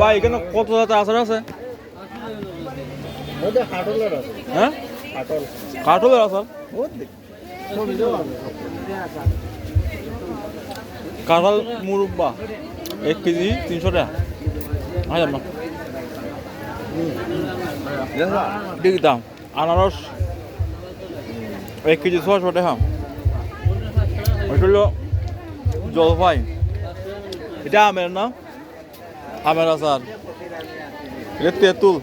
ভাই এখানে কত জাতের আচার আছে? হ্যাঁ? কাঠলের আচার? কাঁঠাল মুরব্বা এক কেজি তিনশো টাকা। হাজার না ঠিক দাম। আনারস এক কেজি ছশো টাকা। ওইটা হলো জলপাই এটা আমের না? আমের আচার। এটা তেঁতুল।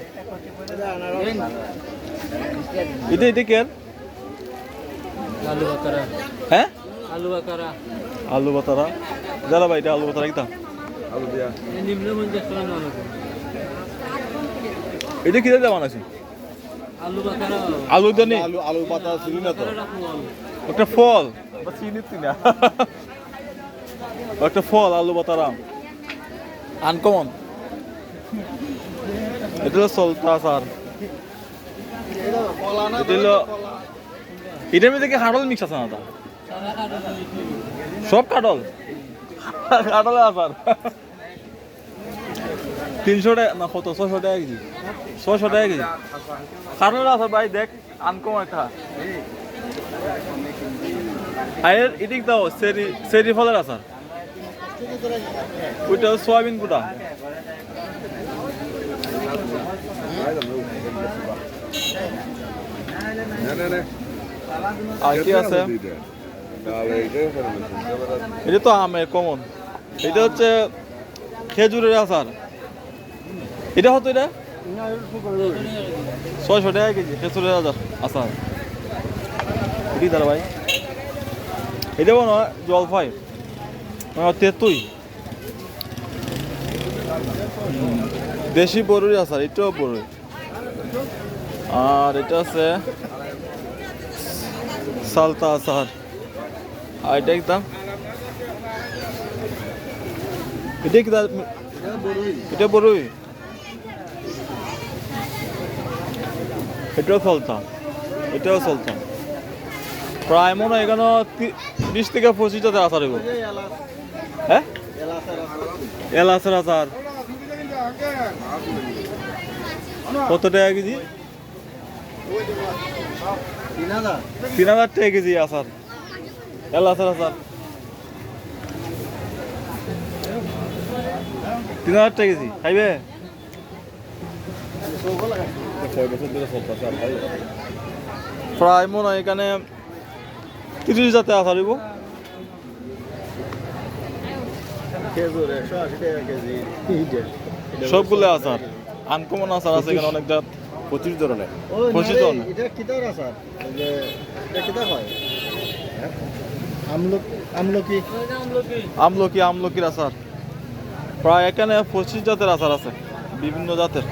এটা এটা কে আলু বাকারা হ্যাঁ? আলু বাকারা আলু বাতারা যারা ভাই এটা আলু বাতারা কিতাম আলু দিয়া। এটা কি দিয়ে বানাইছি? আলু বাকারা আলু জানি আলু আলু পাতা ছিল না তো? একটা ফল। চিনি চিনা একটা ফল আলু বাতারা আনকমন এটা হলো সলতা এটা হলো এটার মধ্যে কি কাটল মিক্স আছে না তা? সব কাটল কাটলে আসার তিনশো টাকা না কত? ছশো টাকা কেজি। ছশো টাকা কেজি। কাটলের আসার ভাই দেখ আনকমন একটা। আয়ের এদিক দাও সেরি সেরি ফলের আচার। ওইটা সোয়াবিন গুঁড়া। আর কি আছে? এটা তো আমের কমন। এটা হচ্ছে খেজুরের আচার। এটা হতো এটা? ছয়শো টাকা কেজি খেজুরের আচার আচার। ভাই। এটা মনে হয় জলপাই মানে তেঁতুই। দেশি বড়ুই আচার এটাও বড়ুই আর এটা আছে সালতা আচার। আর এটা একদম এটা কি? এটা বড়ুই এটাও চলতাম এটাও চলতাম প্রায় মনে হয় এখানে বিশ থেকে পঁচিশ হাজার আচার হইব হ্যাঁ? এলাচের আচার। কত টাকা কেজি? তিন হাজার টাকা কেজি আচার এলাচের আচার তিন হাজার টাকা কেজি, খাইবে? প্রায় মনে হয় এখানে তিরিশ জাতে আচার হইব খেজুর একশো আশি টাকা কেজি সবগুলো আচার। আনকমন আচার আছে এখানে অনেক জাত। পঁচিশ ধরনের। পঁচিশ ধরনের। এটা কিতার এটা কিতা হয়? আমলক আমলকি। আমলকি আমলকির আচার। প্রায় এখানে পঁচিশ জাতের আচার আছে বিভিন্ন জাতের।